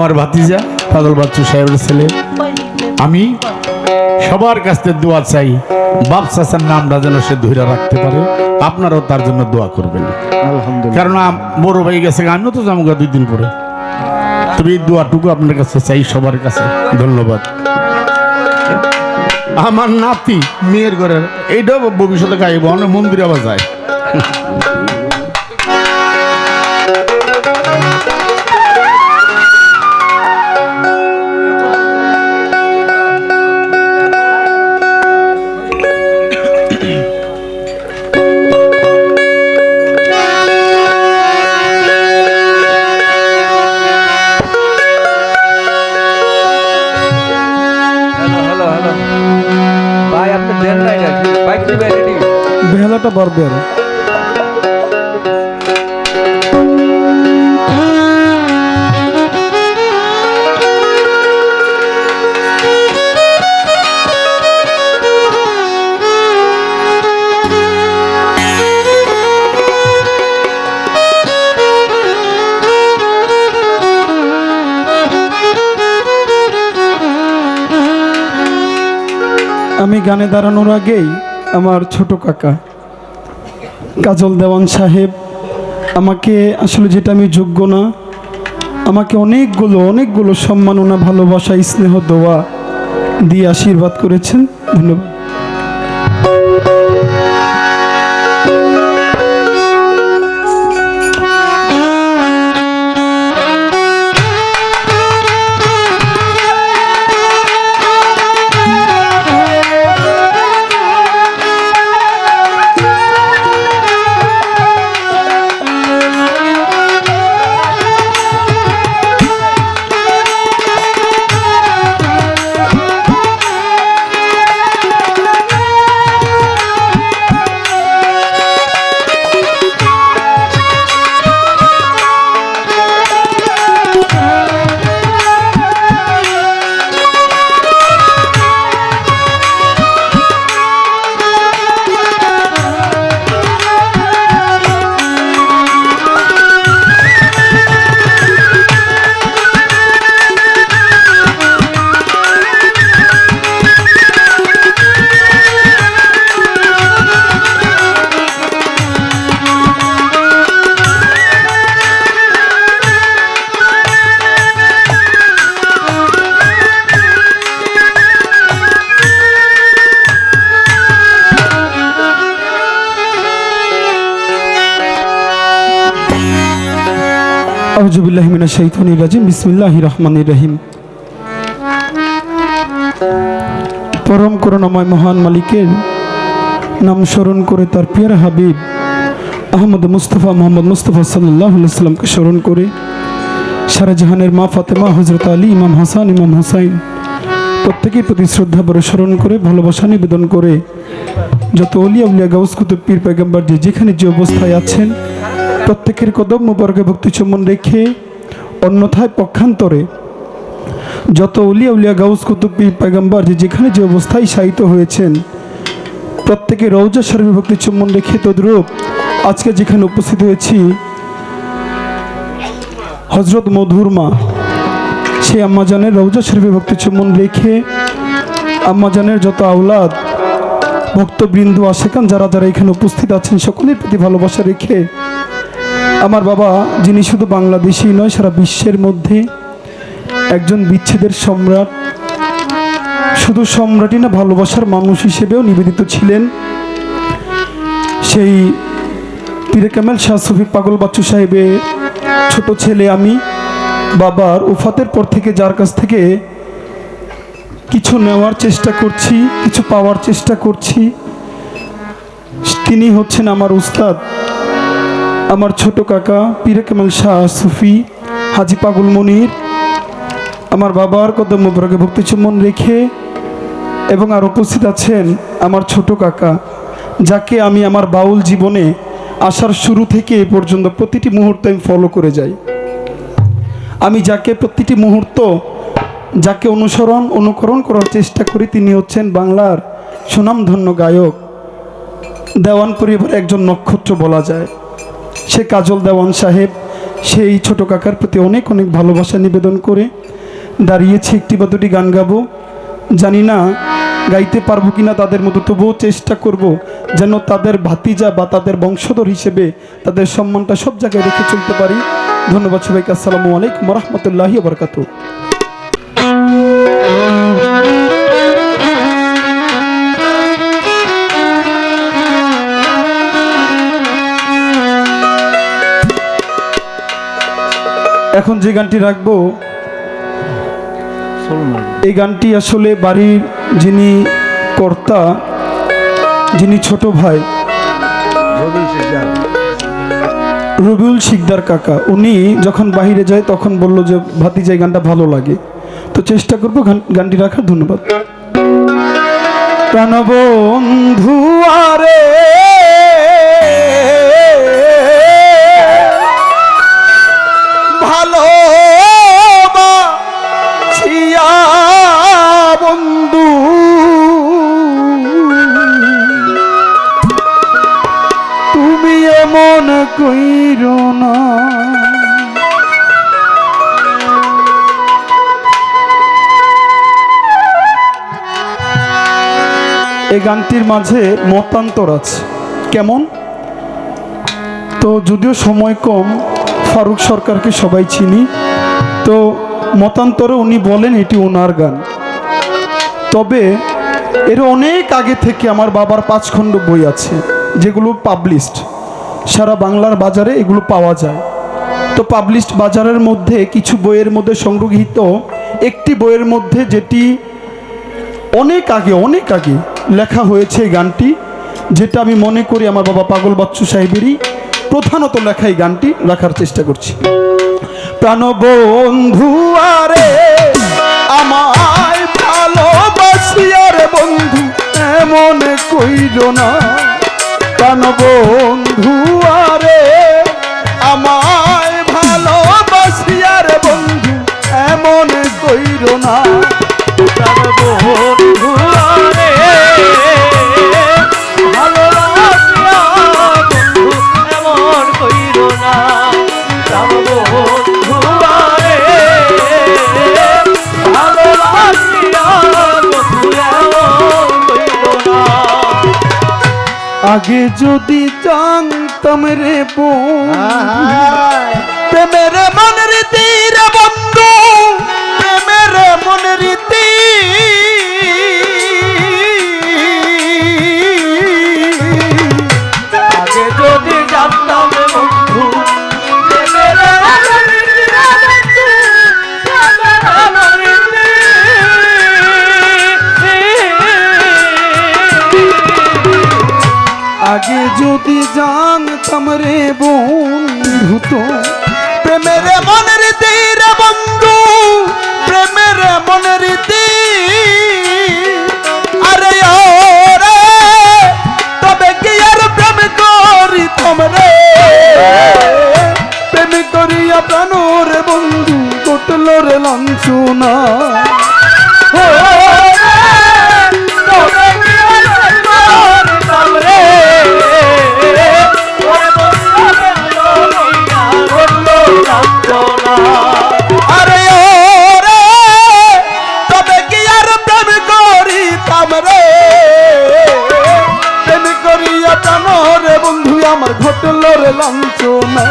আমার ভাতিজা পাগল বাচ্চু সাহেবের ছেলে। আমি সবার কাছ থেকে দোয়া চাই বাপ চাচার নামটা যেন সে ধরে রাখতে পারে। আপনারাও তার জন্য দোয়া করবেন। আলহামদুলিল্লাহ। কারণ বড় ভাই গেছে আমিও তো যাব দুই দিন পরে। তবে এই দোয়াটুকু আপনার কাছে চাই সবার কাছে। ধন্যবাদ। আমার নাতি মেয়ের ঘরের এইটাও ভবিষ্যতে গাইব অনেক মন্দিরে আবার যায়। গানে দাঁড়ানোর আগেই আমার ছোট কাকা, কাজল দেওয়ান সাহেব, আমাকে আসলে যেটা আমি যোগ্য না, আমাকে অনেকগুলো অনেকগুলো সম্মাননা, ভালোবাসা, স্নেহ, দোয়া দিয়ে আশীর্বাদ করেছেন। ধন্যবাদ। আউজুবিল্লাহিমিনা পরম করুণাময় মহান মালিকের নাম স্মরণ করে তার peer Habib Ahmad Mustafa Muhammad Mustafa সাল্লামকে স্মরণ করে সারা জাহানের মা ফাতেমা হজরত আলী, ইমাম হাসান, ইমাম হাসাইন প্রত্যেকের প্রতি শ্রদ্ধা বড় স্মরণ করে, ভালোবাসা নিবেদন করে, যত অলিয়া উলিয়া গাউস কুতুব পীর পেগম্বর যে যেখানে যে অবস্থায় আছেন প্রত্যেকের কদম বর্গে ভক্তি চুম্বন রেখে অন্যথায় পক্ষান্তরে যত উলিয়া উলিয়া গাউস, কুতুব পেগম্বর যে যেখানে যে অবস্থায় শায়িত হয়েছেন, প্রত্যেকে রৌজা শরীর ভক্তি চুম্বন রেখে তদ্রূপ আজকে যেখানে উপস্থিত হয়েছি হজরত মধুর মা, সে আম্মাজানের রৌজা শরীফে ভক্তি চুম্বন রেখে আম্মাজানের যত আওলাদ, ভক্তবৃন্দ আশেকান যারা যারা এখানে উপস্থিত আছেন, সকলের প্রতি ভালোবাসা রেখে আমার বাবা, যিনি শুধু বাংলাদেশি নয়, সারা বিশ্বের মধ্যে একজন বিচ্ছেদের সম্রাট। শুধু সম্রাটই না, ভালোবাসার মানুষ হিসেবেও নিবেদিত ছিলেন সেই পীরে কামেল শাহ সুফি পাগল বাচ্চু সাহেবের ছোট ছেলে আমি। বাবার উফাতের পর থেকে যার কাছ থেকে কিছু নেওয়ার চেষ্টা করছি, কিছু পাওয়ার চেষ্টা করছি, তিনি হচ্ছেন আমার উস্তাদ। আমার ছোট কাকা পীরে শাহ সুফি, হাজি পাগল মনির, আমার বাবার কদম মুবারকে ভক্তি চুম্বন রেখে এবং আর উপস্থিত আছেন আমার ছোট কাকা, যাকে আমি আমার বাউল জীবনে আসার শুরু থেকে এ পর্যন্ত প্রতিটি মুহূর্তে আমি ফলো করে যাই। আমি যাকে প্রতিটি মুহূর্ত, যাকে অনুসরণ, অনুকরণ করার চেষ্টা করি তিনি হচ্ছেন বাংলার সুনামধন্য গায়ক। দেওয়ান পরিবার একজন নক্ষত্র বলা যায়। সে কাজল দেওয়ান সাহেব, সেই ছোট কাকার প্রতি অনেক অনেক ভালোবাসা নিবেদন করে দাঁড়িয়েছি একটি বা দুটি গান গাবো। জানি না গাইতে পারব কিনা তাদের মতো, তবুও চেষ্টা করব যেন তাদের ভাতিজা বা তাদের বংশধর হিসেবে তাদের সম্মানটা সব জায়গায় রেখে চলতে পারি। ধন্যবাদ সবাইকে। আসসালামু আলাইকুম রহমতুল্লাহি বরকাত এখন যে গানটি রাখব, এই গানটি আসলে বাড়ির যিনি কর্তা, যিনি ছোট ভাই, রবিউল শিকদার কাকা, উনি যখন বাইরে যায় তখন বলল যে, ভাতিজা, এই গানটা ভালো লাগে। তো চেষ্টা করব গানটি রাখার, ধন্যবাদ। প্রাণবন্ধু আরে ভালো ছিয়া বন্ধু। তুমি এমন কইর না। এই গানটির মাঝে মতান্তর আছে। কেমন? তো যদিও সময় কম ফারুক সরকারকে সবাই চিনি। তো মতান্তরে উনি বলেন এটি ওনার গান। তবে এর অনেক আগে থেকে আমার বাবার পাঁচ খণ্ড বই আছে, যেগুলো পাবলিশড সারা বাংলার বাজারে এগুলো পাওয়া যায়। তো পাবলিশড বাজারের মধ্যে কিছু বইয়ের মধ্যে সংগৃহীত একটি বইয়ের মধ্যে যেটি অনেক আগে অনেক আগে লেখা হয়েছে গানটি, যেটা আমি মনে করি আমার বাবা পাগল বাচ্চু সাহেবেরই প্রধানত লেখা এই গানটি রাখার চেষ্টা করছি। প্রাণ বন্ধু আরে, আমায় ভালোবাসি আরে বন্ধু, এমন কইল না। প্রাণবন্ধু আরে আগে যদি জানতাম রে যদি জানতাম রে বন্ধু তো প্রেমের মন রীতি রে বন্ধু প্রেমের মন রীতি আরে ওরে তবে কি আর প্রেম করি তোমরে প্রেম করিয়া প্রাণ রে বন্ধু কটল রে লাঞ্ছনা আমার ঘটল রে লাঞ্ছনা।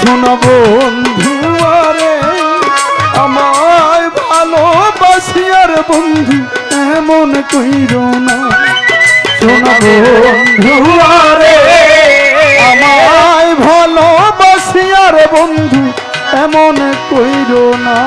শোনা বন্ধু আরে, আমায় ভালোবাসি আর বন্ধু এমন কইর না। শোনা বন্ধু আমায় ভালোবাসি আর বন্ধু এমন কইর না।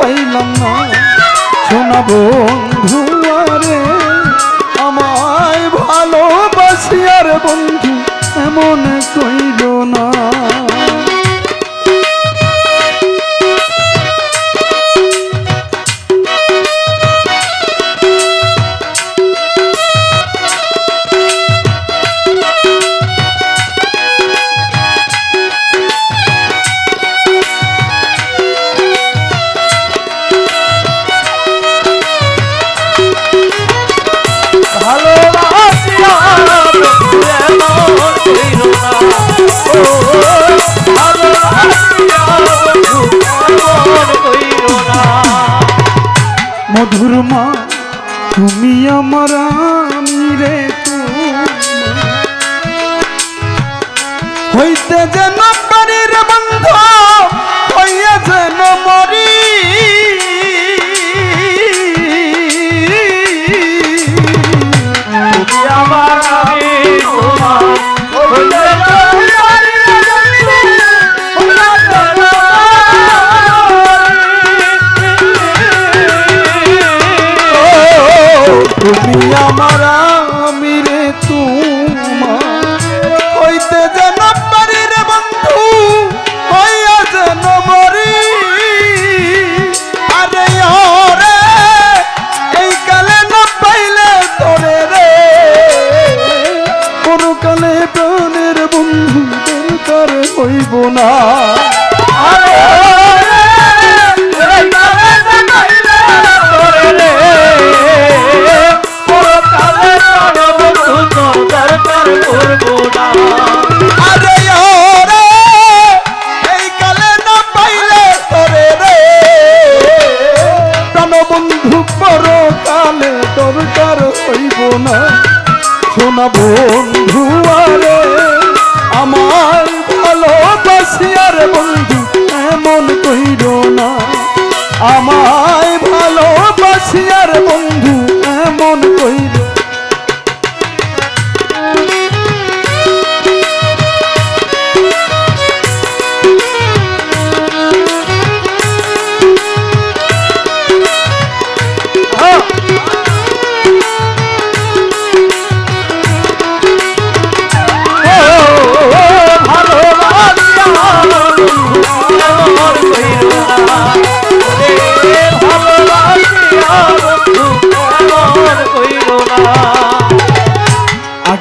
পাইলাম না। শোনা বন্ধু আরে আমায় ভালোবাসি। আর বন্ধু এমন যেন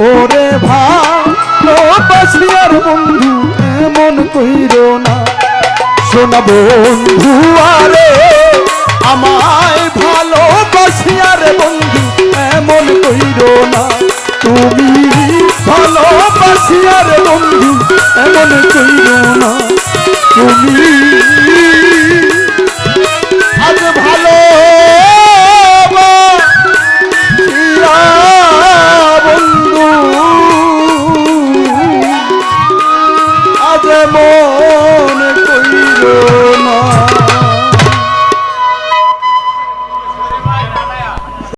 ওরে ভাই আর বন্ধু, এমন কইর না। শোনা বন্ধু, আরে আমায় ভালো আর বন্ধু, এমন কইর না। তুমি ভালো আর বন্ধু, এমন কইর না। তুমি